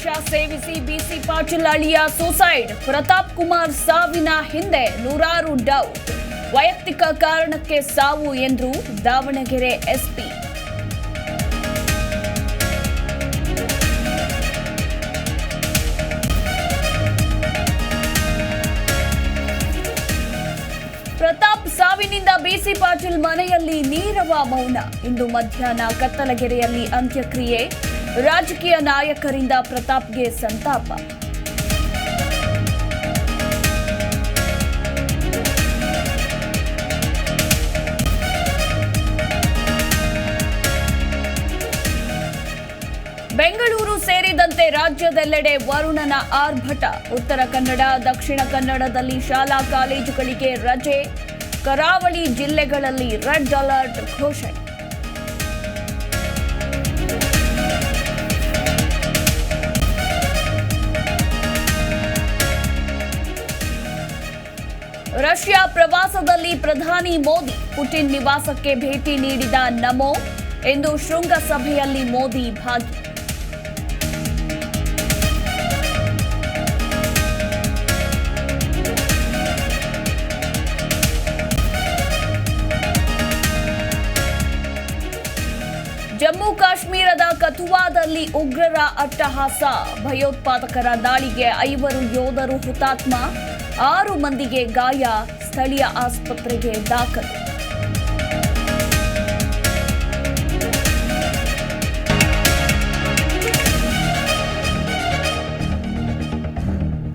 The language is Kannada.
ಸೇವಿಸಿ ಬಿಸಿ ಪಾಟೀಲ್ ಅಳಿಯ ಸೂಸೈಡ್ ಪ್ರತಾಪ್ ಕುಮಾರ್ ಸಾವಿನ ಹಿಂದೆ ನೂರಾರು ಡೌಟ್ ವೈಯಕ್ತಿಕ ಕಾರಣಕ್ಕೆ ಸಾವು ಎಂದ್ರು ದಾವಣಗೆರೆ ಎಸ್ಪಿ ಪ್ರತಾಪ್ ಸಾವಿನಿಂದ ಬಿಸಿ ಪಾಟೀಲ್ ಮನೆಯಲ್ಲಿ ನೀರವ ಮೌನ. ಇಂದು ಮಧ್ಯಾಹ್ನ ಕತ್ತಲಗೆರೆಯಲ್ಲಿ ಅಂತ್ಯಕ್ರಿಯೆ. ರಾಜಕೀಯ ನಾಯಕರಿಂದ ಪ್ರತಾಪ್ಗೆ ಸಂತಾಪ. ಬೆಂಗಳೂರು ಸೇರಿದಂತೆ ರಾಜ್ಯದೆಲ್ಲೆಡೆ ವರುಣನ ಆರ್ಭಟ. ಉತ್ತರ ಕನ್ನಡ, ದಕ್ಷಿಣ ಕನ್ನಡದಲ್ಲಿ ಶಾಲಾ ಕಾಲೇಜುಗಳಿಗೆ ರಜೆ. ಕರಾವಳಿ ಜಿಲ್ಲೆಗಳಲ್ಲಿ ರೆಡ್ ಅಲರ್ಟ್ ಘೋಷಣೆ. ರಷ್ಯಾ ಪ್ರವಾಸದಲ್ಲಿ ಪ್ರಧಾನಿ ಮೋದಿ ಪುಟಿನ್ ನಿವಾಸಕ್ಕೆ ಭೇಟಿ ನೀಡಿದ ನಮೋ ಎಂದು ಶೃಂಗಸಭೆಯಲ್ಲಿ ಮೋದಿ ಭಾಗಿ. ಜಮ್ಮು ಕಾಶ್ಮೀರದ ಕಥುವಾದಲ್ಲಿ ಉಗ್ರರ ಅಟ್ಟಹಾಸ. ಭಯೋತ್ಪಾದಕರ ದಾಳಿಗೆ ಐವರು ಯೋಧರು ಹುತಾತ್ಮ, ಆರು ಮಂದಿಗೆ ಗಾಯ. ಸ್ಥಳೀಯ ಆಸ್ಪತ್ರೆಗೆ ದಾಖಲು.